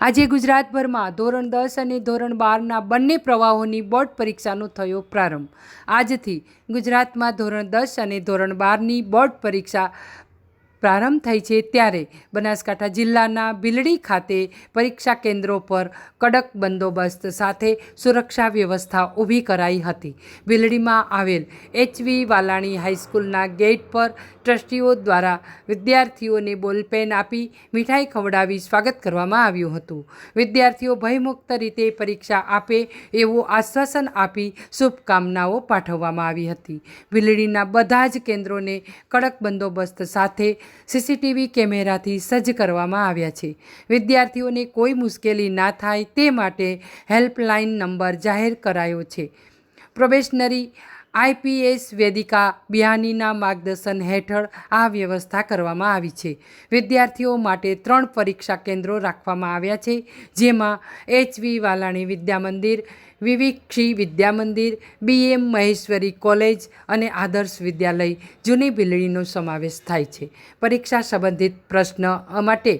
આજે ગુજરાતભરમાં ધોરણ દસ અને ધોરણ બારના બંને પ્રવાહોની બોર્ડ પરીક્ષાનો થયો પ્રારંભ. આજથી ગુજરાતમાં ધોરણ દસ અને ધોરણ બારની બોર્ડ પરીક્ષા પ્રારંભ થઈ છે ત્યારે બનાસકાંઠા જિલ્લાના બિલડી ખાતે પરીક્ષા કેન્દ્રો પર કડક બંદોબસ્ત સાથે સુરક્ષા વ્યવસ્થા ઊભી કરાઈ હતી. બિલડીમાં આવેલ એચવી વાલાણી હાઈસ્કૂલના ગેટ પર ટ્રસ્ટીઓ દ્વારા વિદ્યાર્થીઓને બોલપેન આપી મીઠાઈ ખવડાવી સ્વાગત કરવામાં આવ્યું હતું. વિદ્યાર્થીઓ ભયમુક્ત રીતે પરીક્ષા આપે એવું આશ્વાસન આપી શુભકામનાઓ પાઠવવામાં આવી હતી. ભીલડીના બધા જ કેન્દ્રોને કડક બંદોબસ્ત સાથે સીસીટીવી કેમેરાથી સજ્જ કરવામાં આવ્યા છે. વિદ્યાર્થીઓને કોઈ મુશ્કેલી ના થાય તે માટે હેલ્પલાઇન નંબર જાહેર કરાયો છે. પ્રોબેશનરી આઈપીએસ વેદિકા બિહાનીના માર્ગદર્શન હેઠળ આ વ્યવસ્થા કરવામાં આવી છે. વિદ્યાર્થીઓ માટે ત્રણ પરીક્ષા કેન્દ્રો રાખવામાં આવ્યા છે, જેમાં એચવી વાલાણી વિદ્યામંદિર વિવિક્ષી વિદ્યામંદિર બીએમ મહેશ્વરી કોલેજ અને આદર્શ વિદ્યાલય જૂની બિલડીનો સમાવેશ થાય છે. પરીક્ષા સંબંધિત પ્રશ્ન માટે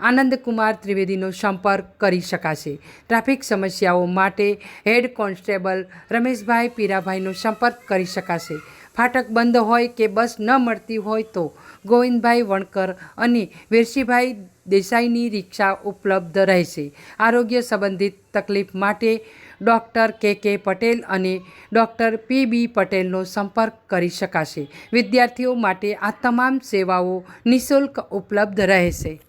આનંદકુમાર ત્રિવેદીનો સંપર્ક કરી શકાશે. ટ્રાફિક સમસ્યાઓ માટે હેડ કોન્સ્ટેબલ રમેશભાઈ પીરાભાઈનો સંપર્ક કરી શકાશે. ફાટક બંધ હોય કે બસ ન મળતી હોય તો ગોવિંદભાઈ વણકર અને વીરસીભાઈ દેસાઈની રિક્ષા ઉપલબ્ધ રહેશે. આરોગ્ય સંબંધિત તકલીફ માટે ડૉક્ટર કે કે પટેલ અને ડૉક્ટર પી બી પટેલનો સંપર્ક કરી શકાશે. વિદ્યાર્થીઓ માટે આ તમામ સેવાઓ નિઃશુલ્ક ઉપલબ્ધ રહેશે.